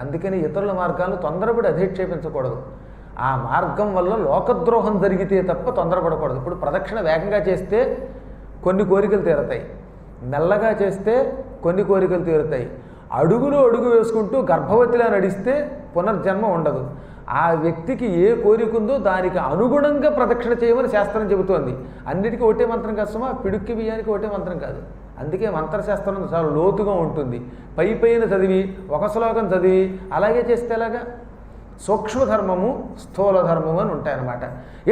అందుకని ఇతరుల మార్గాలను తొందరపడి అధిక్షేపించకూడదు ఆ మార్గం వల్ల లోకద్రోహం జరిగితే తప్ప తొందరపడకూడదు. ఇప్పుడు ప్రదక్షిణ వేగంగా చేస్తే కొన్ని కోరికలు తీరతాయి. మెల్లగా చేస్తే కొన్ని కోరికలు తీరుతాయి. అడుగులో అడుగు వేసుకుంటూ గర్భవతిలా నడిస్తే పునర్జన్మ ఉండదు. ఆ వ్యక్తికి ఏ కోరిక ఉందో దానికి అనుగుణంగా ప్రదక్షిణ చేయమని శాస్త్రం చెబుతోంది. అన్నిటికీ ఒకటే మంత్రం కష్టమా పిడుక్కి బియ్యానికి ఒకటే మంత్రం కాదు. అందుకే మంత్రశాస్త్రం చాలా లోతుగా ఉంటుంది. పై పైన చదివి ఒక శ్లోకం చదివి అలాగే చేస్తే ఎలాగా? సూక్ష్మధర్మము స్థూల ధర్మము అని ఉంటాయన్నమాట.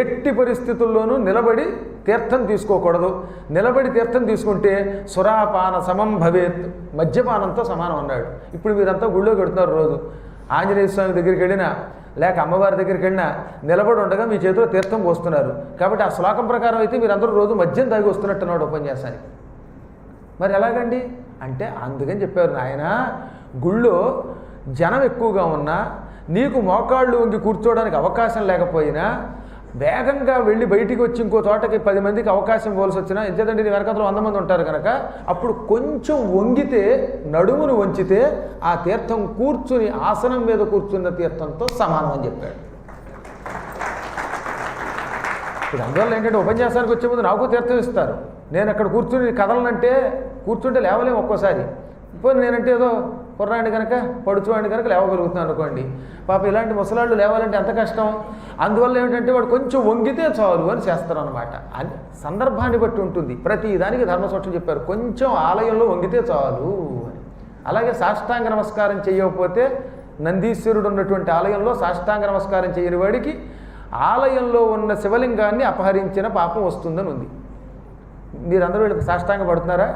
ఎట్టి పరిస్థితుల్లోనూ నిలబడి తీర్థం తీసుకోకూడదు. నిలబడి తీర్థం తీసుకుంటే సురాపాన సమం భవేత్ మద్యపానంతో సమానం అన్నాడు. ఇప్పుడు మీరంతా గుళ్ళో పెడుతున్నారు రోజు. ఆంజనేయ స్వామి దగ్గరికి వెళ్ళినా లేక అమ్మవారి దగ్గరికి వెళ్ళినా నిలబడి ఉండగా మీ చేతిలో తీర్థం పోస్తున్నారు. కాబట్టి ఆ శ్లోకం ప్రకారం అయితే మీరందరూ రోజు మద్యం తాగి వస్తున్నట్టున్నాడు ఉపన్యాసానికి. మరి ఎలాగండి? అంటే అందుకని చెప్పారు నాయన గుళ్ళో జనం ఎక్కువగా ఉన్నా నీకు మోకాళ్ళు వంగి కూర్చోవడానికి అవకాశం లేకపోయినా వేగంగా వెళ్ళి బయటికి వచ్చి ఇంకో తోటకి పది మందికి అవకాశం ఇవ్వాల్సి వచ్చినా ఎంతేదండి నీ వెనకతలో వంద మంది ఉంటారు కనుక అప్పుడు కొంచెం వంగితే నడుమును వంచితే ఆ తీర్థం కూర్చుని ఆసనం మీద కూర్చున్న తీర్థంతో సమానం అని చెప్పాడు. ఇప్పుడు అందువల్ల ఏంటంటే ఉపన్యాసానికి వచ్చే ముందు నాకు తీర్థం ఇస్తారు నేను అక్కడ కూర్చుని కదలనంటే కూర్చుంటే లేవలేము ఒక్కోసారి. ఇప్పుడు నేనంటే ఏదో కుర్రాడిని కనుక పడుచువాడిని కనుక లేవగలుగుతున్నాను అనుకోండి. పాప ఇలాంటి ముసలాళ్ళు లేవాలంటే ఎంత కష్టం? అందువల్ల ఏమిటంటే వాడు కొంచెం వంగితే చాలు అని చేస్తారు అనమాట అని సందర్భాన్ని బట్టి ఉంటుంది. ప్రతి దానికి ధర్మసూక్షం చెప్పారు. కొంచెం ఆలయంలో వంగితే చాలు అని. అలాగే సాష్టాంగ నమస్కారం చేయకపోతే నందీశ్వరుడు ఉన్నటువంటి ఆలయంలో సాష్టాంగ నమస్కారం చేయని వాడికి ఆలయంలో ఉన్న శివలింగాన్ని అపహరించిన పాపం వస్తుందని ఉంది. మీరందరూ వీళ్ళకి సాష్టాంగ పడుతున్నారా?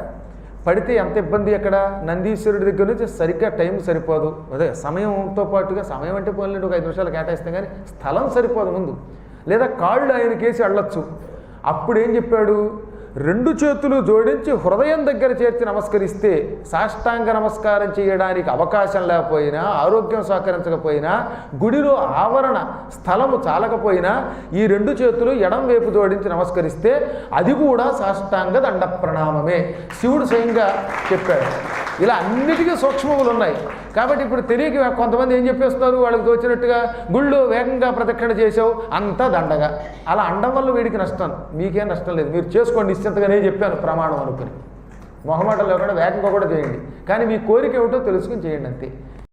పడితే ఎంత ఇబ్బంది ఎక్కడ? నందీశ్వరుడి దగ్గర నుంచి సరిగ్గా టైం సరిపోదు. అదే సమయంతో పాటుగా సమయం అంటే పోలేదు ఒక ఐదు నిమిషాలు కేటాయిస్తాం కానీ స్థలం సరిపోదు ముందు. లేదా కాళ్ళు ఆయనకేసి అళ్ళొచ్చు అప్పుడు ఏం చెప్పాడు? రెండు చేతులు జోడించి హృదయం దగ్గర చేర్చి నమస్కరిస్తే సాష్టాంగ నమస్కారం చేయడానికి అవకాశం లేకపోయినా ఆరోగ్యం సహకరించకపోయినా గుడిలో ఆవరణ స్థలము చాలకపోయినా ఈ రెండు చేతులు ఎడం వైపు జోడించి నమస్కరిస్తే అది కూడా సాష్టాంగ దండ ప్రణామమే శివుడు స్వయంగా చెప్పాడు. ఇలా అన్నిటికీ సూక్ష్మములు ఉన్నాయి. కాబట్టి ఇప్పుడు తెలియక కొంతమంది ఏం చెప్పేస్తున్నారు? వాళ్ళకి తోచినట్టుగా గుళ్ళు వేగంగా ప్రదక్షిణ చేసావు అంతా దండగా. అలా అండం వల్ల వీడికి నష్టం. మీకేం నష్టం లేదు. మీరు చేసుకోండి నిశ్చింతగానే చెప్పాను ప్రమాణం అనుకుని. మొహమాటం లేకుండా వేగంగా కూడా చేయండి. కానీ మీ కోరిక ఏమిటో తెలుసుకుని చేయండి అంతే.